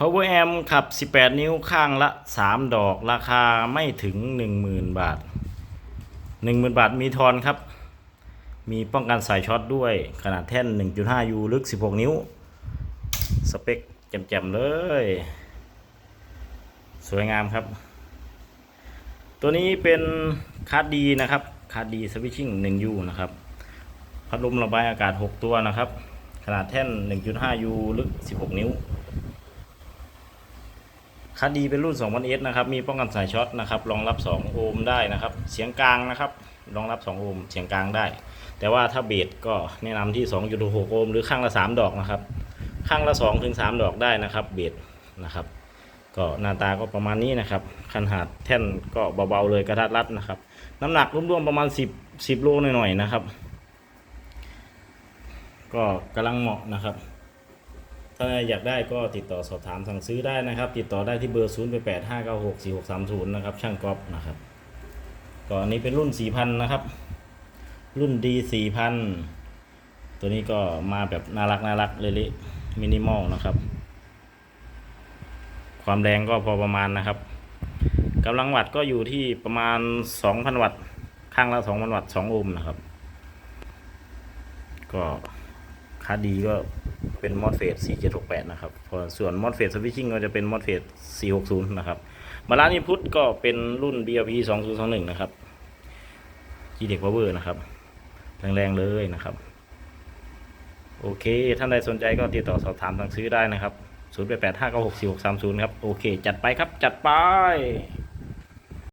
Power Amp ขับ 18 นิ้วข้างละ 3 ดอกราคาไม่ถึง 10,000 บาท 10,000 บาทมีทอนครับ มีป้องกันสายช็อตด้วยขนาดแท่น 1.5 U ลึก 16 นิ้ว สเปคแจ่มๆเลย สวยงามครับ ตัวนี้เป็นคาร์ดดีนะครับคาร์ดดีสวิตชิ่ง 1U นะครับพัดลมระบายอากาศ 6 ตัวนะครับ ขนาดแท่น 1.5 U ลึก 16 นิ้ว คดดีเป็นรุ่น 2000S นะครับมีป้องกันสายช็อตนะครับรองรับ 2 โอห์มได้นะครับ เสียงกลางนะครับรองรับ 2 โอห์มเสียงกลางได้ แต่ว่าถ้าเบสก็แนะนำที่ 2.6 โอห์มหรือข้างละ 3 ดอกนะครับ ข้างละ2ถึง3ดอกได้นะครับเบสนะครับก็หน้าตาก็ประมาณนี้นะครับขนาดแท่นก็เบาๆเลยกระทัดรัดนะครับ น้ำหนักรวมๆประมาณ 10 10โลหน่อยๆนะครับ ก็กำลังเหมาะนะครับ ถ้าอยากได้ก็ติดต่อสอบถามสั่งซื้อได้นะครับ ติดต่อได้ที่เบอร์ 0 8 8 5 9 6 4 6 3 0 นะครับ ช่างก๊อฟนะครับก็อันนี้เป็นรุ่น 4,000 นะครับ รุ่น D 4,000 ตัวนี้ก็มาแบบน่ารักน่ารักเละๆมินิมอลนะครับ ความแรงก็พอประมาณนะครับกำลังวัตต์ก็อยู่ที่ประมาณ 2,000 วัตต์ข้างละ 2,000 วัตต์ 2 โอห์มนะครับ ก็ค่าดีก็ เป็นมอสเฟส4768 นะครับ ส่วนมอสเฟสสวิตชิ่งก็จะเป็นมอสเฟส460 นะครับบาลานซ์อินพุตก็เป็นรุ่น BLP 2021 นะครับ g d e c Power นะครับ แรงๆ เลยนะครับ โอเค ท่านใดสนใจก็ติดต่อสอบถามสั่งซื้อได้นะครับ 0 8 8 5 9 6 4 6 3 0 ครับ โอเค จัดไปครับ จัดไป